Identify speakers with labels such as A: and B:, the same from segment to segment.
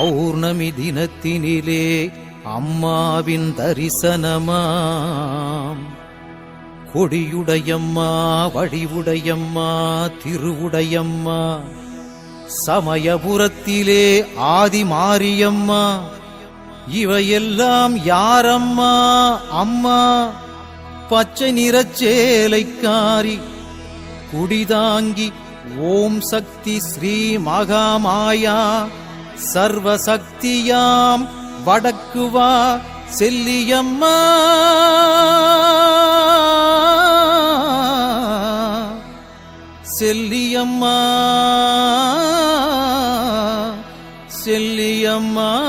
A: பௌர்ணமி தினத்தினிலே அம்மாவின் தரிசனமாம். கொடியுடையம்மா வழிவுடையம்மா திருவுடையம்மா சமயபுரத்திலே ஆதி மாரியம்மா இவையெல்லாம் யாரம்மா அம்மா? பச்சை நிறச்சேலைக்காரி குடிதாங்கி ஓம் சக்தி ஸ்ரீ மகாமாயா சர்வசக்தியாம் வடக்குவா செல்லியம்மா. செல்லியம்மா. செல்லியம்மா.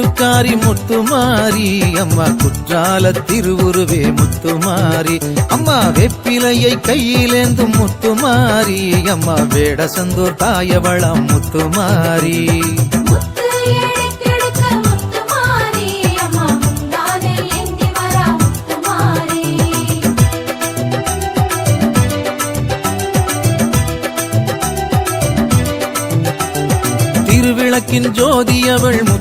A: குங்கும முத்துமாரி. அம்மா குற்றால திருவுருவே முத்துமாரி. அம்மா வெப்பிலையை கையிலேந்தும் முத்துமாரி. அம்மா வேட சந்தூர் தாயவளம் முத்துமாரி.
B: முத்து எடுக்கெடுக்க முத்துமாரி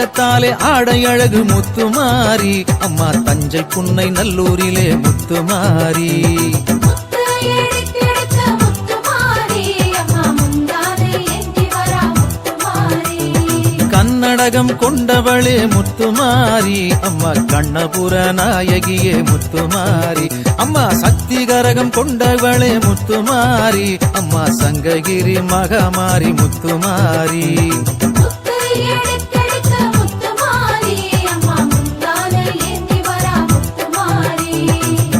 A: தங்கத்தாலே ஆடை அழகு முத்துமாரி அம்மா தஞ்சை புன்னை நல்லூரிலே முத்துமாரி
B: முத்துமாரி
A: கன்னடகம் கொண்டவளே முத்துமாரி அம்மா கண்ணபுர நாயகியே முத்துமாரி அம்மா சக்தி கரகம் கொண்டவளே முத்துமாரி அம்மா சங்ககிரி மகமாரி முத்துமாரி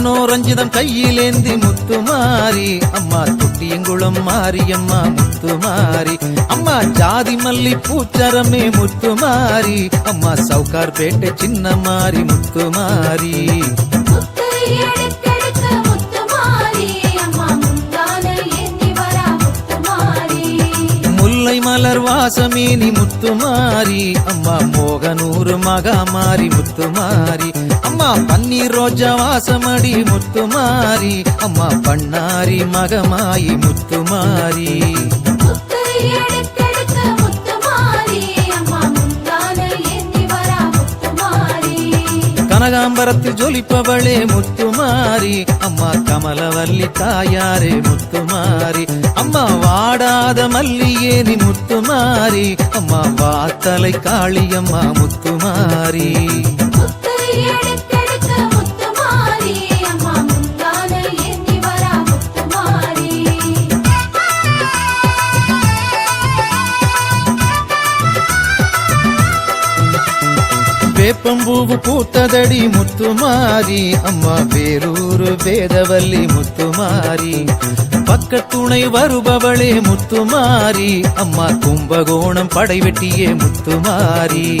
A: மனோரஞ்சிதம் கையிலேந்தி முத்துமாரி அம்மா தொட்டியங்குளம் மாரியம்மா முத்துமாரி அம்மா ஜாதி மல்லி பூச்சரமே முத்துமாரி அம்மா சவுகார் பேட்டை சின்ன சின்னமாரி முத்துமாரி வாசமேனி முத்துமாரி அம்மா மோகனூர் மகாமாரி முத்துமாரி அம்மா பன்னீர் ரோஜா வாசமடி முத்துமாரி அம்மா பண்ணாரி மகமாயி முத்துமாரி கனகாம்பரத்தில் ஜொலிப்பவளே முத்துமாரி. அம்மா கமலவல்லி தாயாரே முத்துமாரி. அம்மா வாடாத மல்லியேனி முத்துமாரி. அம்மா வாத்தலை காளியம்மா முத்துமாரி.
B: முத்து எடுக்கெடுக்க முத்துமாரி அம்மா முந்தானை ஏந்தி வரா முத்துமாரி.
A: வேப்பம்பூவு பூத்ததடி முத்துமாரி அம்மா வருபவளே முத்துமாரி அம்மா கும்பகோணம் படைவெட்டியே முத்துமாரி.